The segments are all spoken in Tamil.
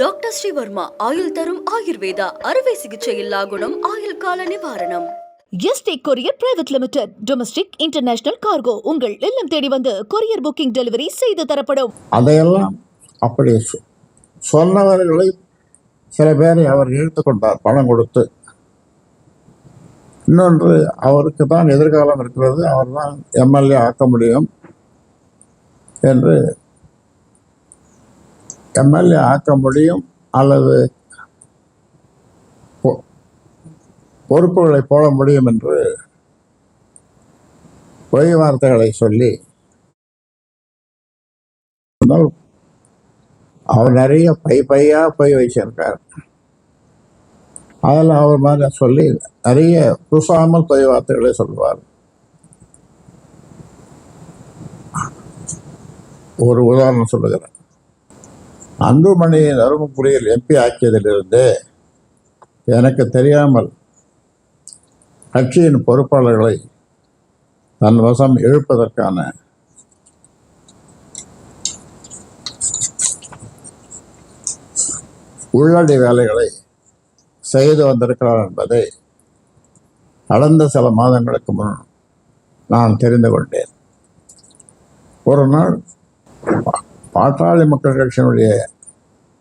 டாக்டர் ஸ்ரீவர்மா ஆயுள் தரும் ஆயுர்வேதா அறுவை சிகிச்சையில்லா குணம் ஆயுள் கால நிவாரணம். ST courier private limited domestic international cargo உங்கள் இல்லம் தேடி வந்து கொரியர் புக்கிங் டெலிவரி செய்து தரப்படும். அதையெல்லாம் அப்படி சொன்னவர்களை சில பேரை அவர் இழுத்து கொண்டார் பணம் கொடுத்து. இன்னொன்று அவருக்கு தான் எதிர்காலம் இருக்கிறது அவர் தான் எம்எல்ஏ ஆக்க முடியும் என்று எம்எல்ஏ ஆக்க முடியும் அல்லது பொ- பொறுப்புகளை போட முடியும் என்று பொய் வார்த்தைகளை சொல்லி அவர் நிறைய பை பையா போய் வச்சிருக்கார். அதில் அவர் மாதிரி சொல்லி நிறைய புசாமல் பொய் வார்த்தைகளை சொல்வார். ஒரு உதாரணம் சொல்லுகிறேன். அன்புமணியை தருமபுரியில் எம்பி ஆக்கியதிலிருந்து எனக்கு தெரியாமல் கட்சியின் பொறுப்பாளர்களை தன் வசம் இழுப்பதற்கான உள்ளடி வேலைகளை செய்து வந்திருக்கிறார் என்பதை கடந்த சில மாதங்களுக்கு முன் நான் தெரிந்து கொண்டேன். ஒரு நாள் பாட்டாளி மக்கள் கட்சியினுடைய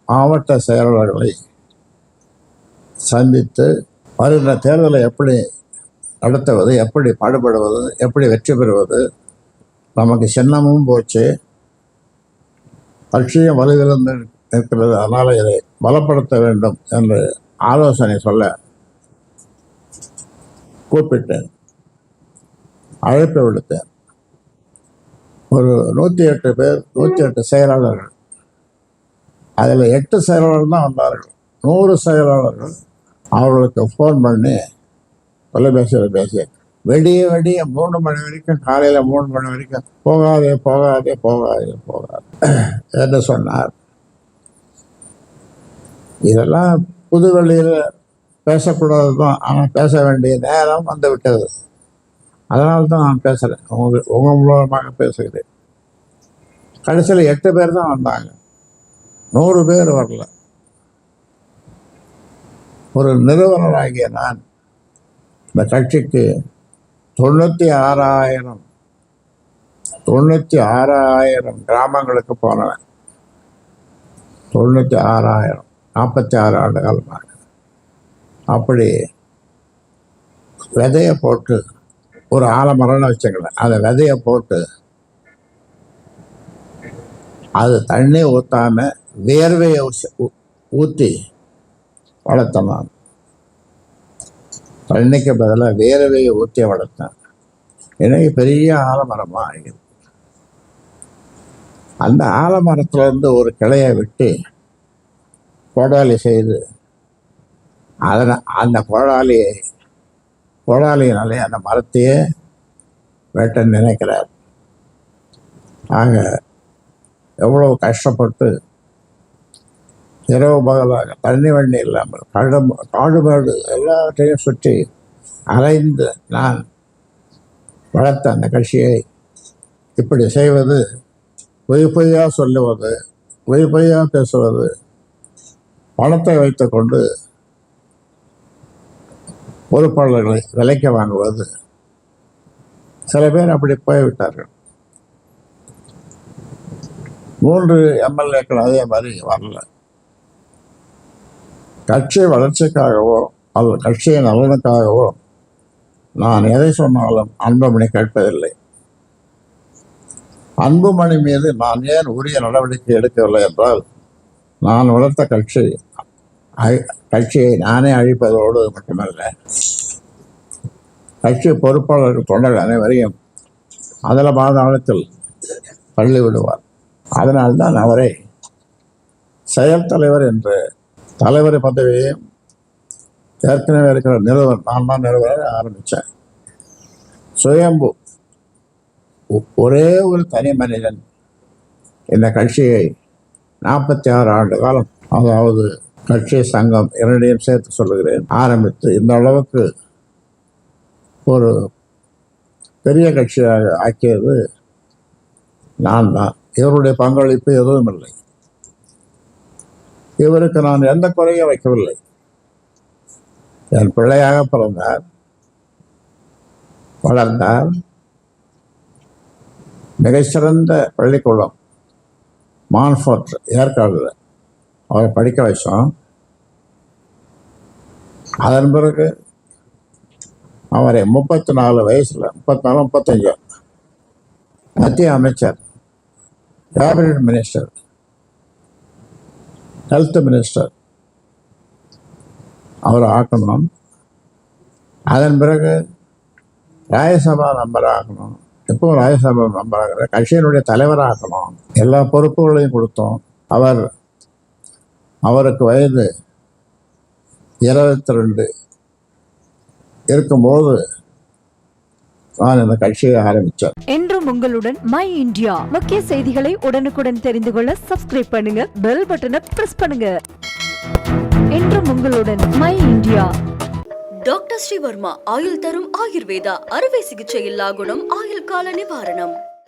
மாவட்ட செயலாளர்களை சந்தித்து வருகிற தேர்தலை எப்படி நடத்துவது எப்படி பாடுபடுவது எப்படி வெற்றி பெறுவது நமக்கு சின்னமும் போச்சு. கட்சியும் வலுவிழந்து இருக்கிறது அதனால் இதை பலப்படுத்த வேண்டும் என்று ஆலோசனை சொல்ல கூப்பிட்டேன் அழைப்பு விடுத்தேன். ஒரு நூற்றி எட்டு பேர் நூற்றி எட்டு செயலாளர்கள். அதில் எட்டு செயலாளர்கள் தான் வந்தார்கள். நூறு செயலாளர்கள் அவர்களுக்கு ஃபோன் பண்ணி தொலைபேசியில் பேசி வெடிய வெடிய மூணு மணி வரைக்கும் காலையில் மூணு மணி வரைக்கும் போகாதே போகாதே போகாதே போகாது என்று சொன்னார். இதெல்லாம் புதுவெளியில் பேசக்கூடாது தான் ஆனால் பேச வேண்டிய நேரம் வந்து விட்டது. அதனால தான் நான் பேசுகிறேன் உங்க உங்கள் மூலமாக பேசுகிறேன். கடைசியில் எட்டு பேர் தான் வந்தாங்க. நூறு பேர் வரல. ஒரு நிறுவனராகிய நான் இந்த கட்சிக்கு தொண்ணூற்றி ஆறாயிரம் தொண்ணூற்றி ஆறாயிரம் கிராமங்களுக்கு போனவன். தொண்ணூற்றி ஆறாயிரம் நாற்பத்தி ஆறு ஆண்டு காலமாக. அப்படி விதையை போட்டு ஒரு ஆலமரம்னு வச்சுக்கல அந்த விதையை போட்டு அது தண்ணி ஊற்றாம வேர்வையை ஊற்றி வளர்த்தேன் தண்ணிக்கு பதிலாக வேர்வையை ஊற்றி வளர்த்தேன் எனக்கு பெரிய ஆலமரமாக ஆகிடுது அந்த ஆலமரத்துலேருந்து ஒரு கிளையை வெட்டி கோடாலி செய்து அதனை அந்த கோடாலியை கோடாலியினாலே அந்த மரத்தையே வேட்ட நினைக்கிறார். நாங்கள் எவ்வளோ கஷ்டப்பட்டு இரவு பகலாக தண்ணி வண்டி இல்லாமல் காடு காடுபாடு எல்லாவற்றையும் சுற்றி அலைந்து நான் வளர்த்த அந்த கட்சியை இப்படி செய்வது பொய் பொய்யாக சொல்லுவது பொய் பொய்யாக பேசுவது பணத்தை வைத்துக்கொண்டு பொறுப்பாளர்களை விலைக்கு வாங்குவது. சில பேர் அப்படி போய்விட்டார்கள். மூன்று எம்எல்ஏக்கள் அதே மாதிரி வரல. கட்சி வளர்ச்சிக்காகவோ அல்லது கட்சியின் நலனுக்காகவோ நான் எதை சொன்னாலும் அன்புமணி கேட்பதில்லை. அன்புமணி மீது நான் ஏன் உரிய நடவடிக்கை எடுக்கவில்லை என்றால் நான் வளர்த்த கட்சி கட்சியை நானே அழிப்பதோடு மட்டுமல்ல கட்சி பொறுப்பாளர்கள் தொண்டர்கள் அனைவரையும் அதில் பாதாளத்தில் பள்ளி விடுவார். அதனால்தான் அவரை செயல் தலைவர் என்று தலைவர் பதவியையும் ஏற்கனவே இருக்கிற நிறுவனர் நான் தான் நிறுவனர் ஆரம்பித்தேன் சுயம்பு ஒரே ஒரு தனி மனிதன் இந்த கட்சியை நாற்பத்தி ஆறு ஆண்டு காலம் அதாவது கட்சி சங்கம் இரண்டையும் சேர்த்து சொல்லுகிறேன். ஆரம்பித்து இந்த அளவுக்கு ஒரு பெரிய கட்சியாக ஆக்கியது நான் தான். இவருடைய பங்களிப்பு எதுவும் இல்லை. இவருக்கு நான் எந்த குறையும் வைக்கவில்லை. என் பிள்ளையாக பிறந்தார். வளர்ந்தார். மிகச்சிறந்த பள்ளிக்கூடம் மான்ஃபோர்ட் ஏற்காடுல. அவரை படிக்க வச்சோம். அதன் பிறகு அவரை முப்பத்தி நாலு வயசில் முப்பத்தி நாலு முப்பத்தஞ்சு. மத்திய அமைச்சர் கேபினட் மினிஸ்டர் ஹெல்த் மினிஸ்டர் அவரை ஆக்கணும். அதன் பிறகு ராஜ்யசபா மெம்பர் ஆக்கணும் எப்பவும் ராஜ்யசபா மெம்பர் ஆகிற கட்சியினுடைய தலைவராக ஆக்கணும் எல்லா பொறுப்புகளையும் கொடுத்தோம். அவர் அவருக்கு வயது இருபத்தி ரெண்டு இருக்கும்போது நான் இந்த கட்சியை ஆரம்பித்தேன். என்றும் உங்களுடன் மை இந்தியா முக்கிய செய்திகளை உடனுக்குடன் தெரிந்து கொள்ள சப்ஸ்கிரைப் பண்ணுங்க பெல் பட்டனை பிரஸ் பண்ணுங்க. என்றும் உங்களுடன் மை இந்தியா டாக்டர் ஸ்ரீவர்மா ஆயுள் தரும் ஆயுர்வேதா அறுவை சிகிச்சை இல்லா குணம் ஆயுள் கால நிவாரணம்.